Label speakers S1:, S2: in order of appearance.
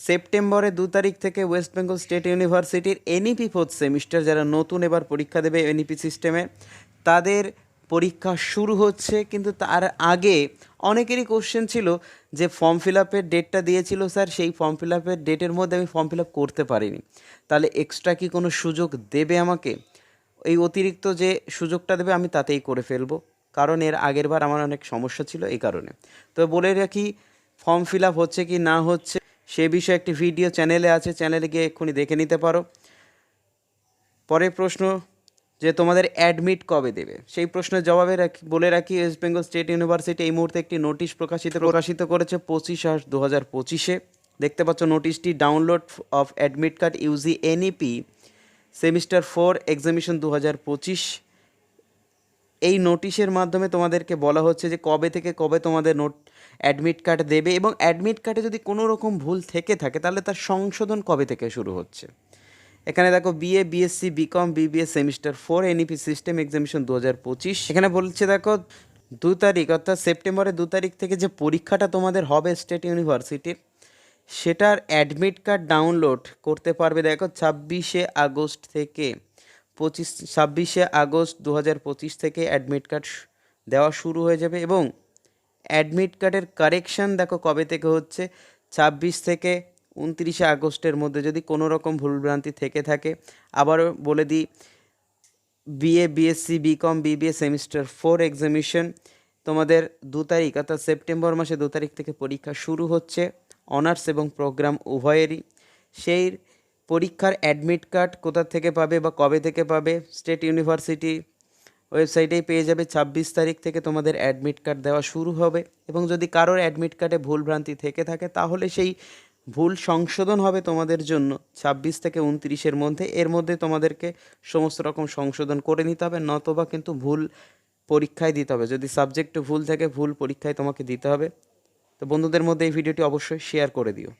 S1: সেপ্টেম্বরের দু তারিখ থেকে ওয়েস্ট বেঙ্গল স্টেট ইউনিভার্সিটির এনইপি ফোর্থ সেমিস্টার যারা নতুন এবার পরীক্ষা দেবে এনইপি সিস্টেমে, তাদের পরীক্ষা শুরু হচ্ছে, কিন্তু তার আগে অনেকেরই কোশ্চেন ছিল যে ফর্ম ফিল আপের ডেটটা দিয়েছিল স্যার সেই ফর্ম ফিল আপের ডেটের মধ্যে আমি ফর্ম ফিল আপ করতে পারিনি। তাহলে এক্সট্রা কি কোনো সুযোগ দেবে আমাকে? এই অতিরিক্ত যে সুযোগটা দেবে আমি তাতেই করে ফেলব, কারণ এর আগের বার আমার অনেক সমস্যা ছিল এই কারণে। তো বলে রাখি ফর্ম ফিল আপ হচ্ছে কি না হচ্ছে সে বিষয়ে একটি ভিডিও চ্যানেলে আছে, চ্যানেলে গিয়ে এক্ষুনি দেখে নিতে পারো। পরের প্রশ্ন, যে তোমাদের অ্যাডমিট কবে দেবে? সেই প্রশ্নের জবাবে রাখি, বলে রাখি ওয়েস্ট বেঙ্গল স্টেট ইউনিভার্সিটি এই মুহূর্তে একটি নোটিশ প্রকাশিত প্রকাশিত করেছে পঁচিশ আট দু হাজার পঁচিশে। দেখতে পাচ্ছ নোটিশটি, download of admit card UG NEP, semester four, examination দু হাজার পঁচিশ। এই নোটিশের মাধ্যমে তোমাদেরকে বলা হচ্ছে যে কবে থেকে কবে তোমাদের নোট অ্যাডমিট কার্ড দেবে এবং অ্যাডমিট কার্ডে যদি কোনো রকম ভুল থেকে থাকে, তাহলে তার সংশোধন কবে থেকে শুরু হচ্ছে? এখানে দেখো BA BSc BCom BBA semester four NEP system examination দু হাজার পঁচিশ। এখানে বলছে দেখো দু তারিখ, অর্থাৎ সেপ্টেম্বরের দু তারিখ থেকে যে পরীক্ষাটা তোমাদের হবে স্টেট ইউনিভার্সিটির, সেটার অ্যাডমিট কার্ড ডাউনলোড করতে পারবে দেখো ছাব্বিশে আগস্ট থেকে। পঁচিশ, ছাব্বিশে আগস্ট দু হাজার পঁচিশ থেকে অ্যাডমিট কার্ড দেওয়া শুরু হয়ে যাবে এবং অ্যাডমিট কার্ডের কারেকশান দেখো কবে থেকে হচ্ছে? ছাব্বিশ থেকে উনত্রিশে আগস্টের মধ্যে যদি কোনো রকম ভুলভ্রান্তি থেকে থাকে, আবারও বলে দিই BA BSc BCom BBA semester four examination তোমাদের দু তারিখ, অর্থাৎ সেপ্টেম্বর মাসে দু তারিখ থেকে পরীক্ষা শুরু হচ্ছে অনার্স এবং প্রোগ্রাম উভয়েরই। সেই পরীক্ষার অ্যাডমিট কার্ড কোথা থেকে পাবে বা কবে থেকে পাবে? স্টেট ইউনিভার্সিটি ওয়েবসাইটেই পেয়ে যাবে। ছাব্বিশ তারিখ থেকে তোমাদের অ্যাডমিট কার্ড দেওয়া শুরু হবে এবং যদি কারোর অ্যাডমিট কার্ডে ভুলভ্রান্তি থেকে থাকে, তাহলে সেই ভুল সংশোধন হবে তোমাদের জন্য। ছাব্বিশ থেকে উনত্রিশের মধ্যে এর মধ্যে তোমাদেরকে সমস্ত রকম সংশোধন করে নিতে হবে, নতবা কিন্তু ভুল পরীক্ষায় দিতে হবে। যদি সাবজেক্টে ভুল থাকে, ভুল পরীক্ষায় তোমাকে দিতে হবে। তো বন্ধুদের মধ্যে এই ভিডিওটি অবশ্যই শেয়ার করে দিও।